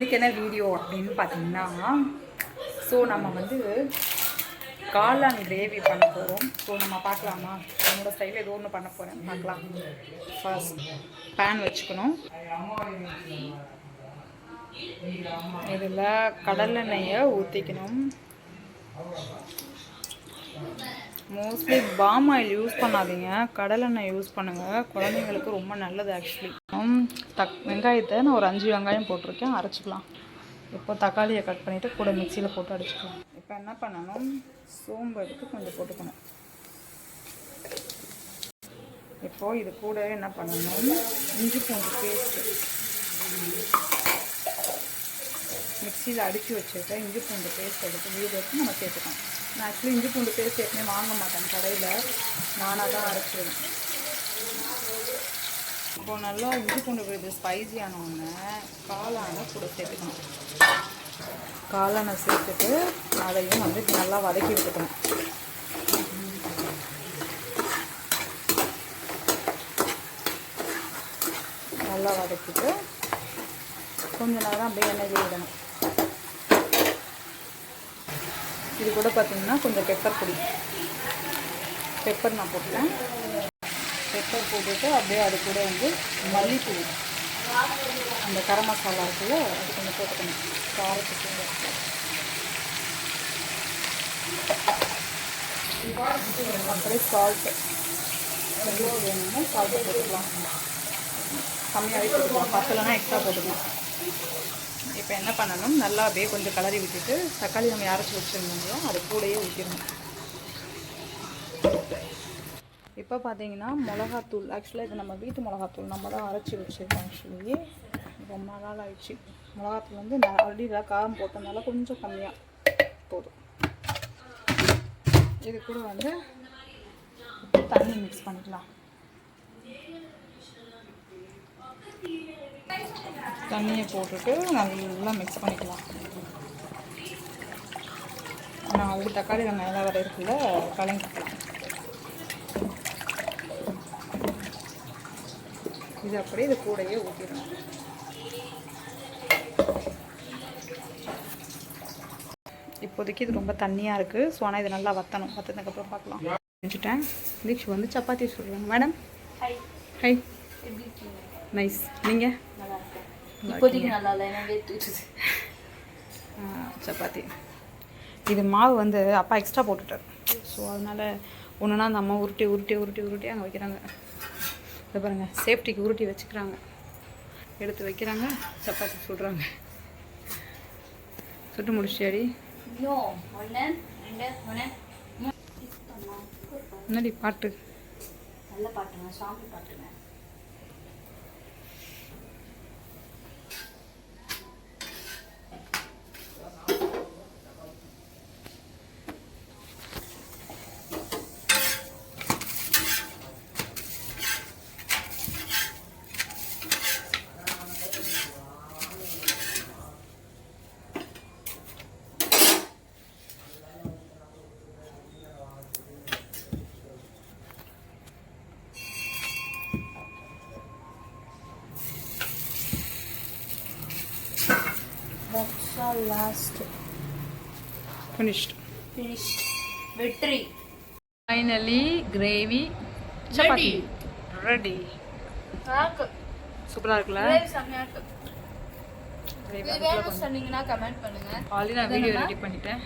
இதுக்கு என்ன வீடியோ அப்படின்னு பார்த்தீங்கன்னா ஸோ நம்ம வந்து காளான் கிரேவி பண்ண போகிறோம் ஸோ நம்ம பார்க்கலாமா? என்னோடய ஸ்டைலில் ஏதோ ஒன்று பண்ண போகிறேன் பார்க்கலாம். ஃபர்ஸ்ட் பேன் வச்சுக்கணும். இதில் கடலெண்ணெயை ஊற்றிக்கணும் மோஸ்ட்லி பாம் ஆயில் யூஸ் பண்ணாதீங்க. கடலெண்ணெய் யூஸ் பண்ணுங்கள் குழந்தைங்களுக்கு ரொம்ப நல்லது ஆக்சுவலி தக் வெங்காயத்தை நான் ஒரு அஞ்சு வெங்காயம் போட்டிருக்கேன். அரைச்சிக்கலாம். இப்போ தக்காளியை கட் பண்ணிவிட்டு கூட மிக்சியில் போட்டு அடிச்சுக்கலாம். இப்போ என்ன பண்ணணும்? சோம்பு எடுத்து கொஞ்சம் போட்டுக்கணும். இப்போது இது கூட என்ன பண்ணணும்? இஞ்சி பூண்டு பேஸ்ட்டு மிக்சியில் அடித்து வச்சுருக்க இஞ்சி பூண்டு பேஸ்ட் எடுத்து வீடு எடுத்து நம்ம சேர்த்துக்கணும் நான் ஆக்சுவலி இஞ்சி பூண்டு பேஸ்ட் ஏற்கனவே வாங்க மாட்டேன். கடையில் நானாக தான் அரைச்சிடுவேன் இப்போ நல்லா இஞ்சி பூண்டு விழுது ஸ்பைசி ஆனவுடனே காளானை கூட சேர்த்துக்கணும். காளானை சேர்த்துட்டு அதையும் வந்து நல்லா வதக்கி விட்டுக்கணும் நல்லா வதக்கிட்டு கொஞ்ச நேரம் அப்படியே எண்ணெய் விடணும். இது கூட பார்த்திங்கன்னா கொஞ்சம் பெப்பர் பொடி. பெப்பர் நான் போட்டேன் பெப்பர் போட்டுட்டு அப்படியே அது கூட வந்து மல்லிப்பூ அந்த கரம் மசாலா இருக்குல்ல அது கொஞ்சம் போட்டுக்கணும். காரத்துக்கு அப்படியே சால்ட்டு எவ்வளோ வேணுமோ சால்ட்டு போட்டுக்கலாம். கம்மியாகவே போட்டுக்கலாம். பத்தலைன்னா எக்ஸ்ட்ரா போட்டுக்கலாம். இப்போ என்ன பண்ணணும்? நல்லா அப்படியே கொஞ்சம் கலரி விட்டுட்டு தக்காளி நம்ம அரைச்சி வச்சுருந்தோம் அது கூடயே ஊற்றிடணும் இப்போ பார்த்தீங்கன்னா மிளகாத்தூள். ஆக்சுவலாக இது நம்ம வீட்டு மிளகாத்தூள். நம்ம தான் அரைச்சி வச்சுருக்கோம் ஆக்சுவலி ரொம்ப நாள் ஆயிடுச்சு. மிளகாத்தூள் வந்து ஆல்ரெடி இதெல்லாம் காரம் போட்டதுனால கொஞ்சம் கம்மியாக போதும். இது கூட வந்து தண்ணி மிக்ஸ் பண்ணிக்கலாம். தண்ணியை போட்டுட்டு நல்லா மிக்ஸ் பண்ணிக்கலாம். நான் ஆல்ரெடி தக்காளி வெங்காயம் வர இருக்குல்ல கலங்கிக்கலாம் இது அப்படியே இது கூடயே ஊற்றிடணும் இப்போதைக்கு இது ரொம்ப தண்ணியாக இருக்குது ஸோ ஆனால் இது நல்லா வற்றணும் வற்றதுக்கப்புறம் பார்க்கலாம். செஞ்சுட்டேன் தீக்ஷு வந்து சப்பாத்தி சொல்கிறாங்க மேடம்? ஹை நைஸ் நீங்கள் இப்போதைக்கு நல்லா இல்லை ஏன்னா சப்பாத்தி. இது மாவு வந்து அப்பா எக்ஸ்ட்ரா போட்டுட்டார். ஸோ அதனால் ஒன்றுனா அந்த அம்மா உருட்டி உருட்டி உருட்டி உருட்டி அங்கே வைக்கிறாங்க. இதை பாருங்கள் சேஃப்டிக்கு உருட்டி வச்சுக்கிறாங்க. எடுத்து வைக்கிறாங்க சப்பாத்தி சுடுறாங்க. சுட்டு முடிச்சியாடி? முன்னாடி பாட்டு. நல்ல பாட்டுங்க சாமி பாட்டுங்க. Last. Finished finished. வெற்றி ஃபைனலி கிரேவி சப்பாத்தி ரெடி நாக்கு சூப்பராக இருக்குல்ல? சொன்னீங்கன்னா கமெண்ட் பண்ணுங்க. ஆல்ரெடி நான் வீடியோ ரெடி பண்ணிட்டேன்.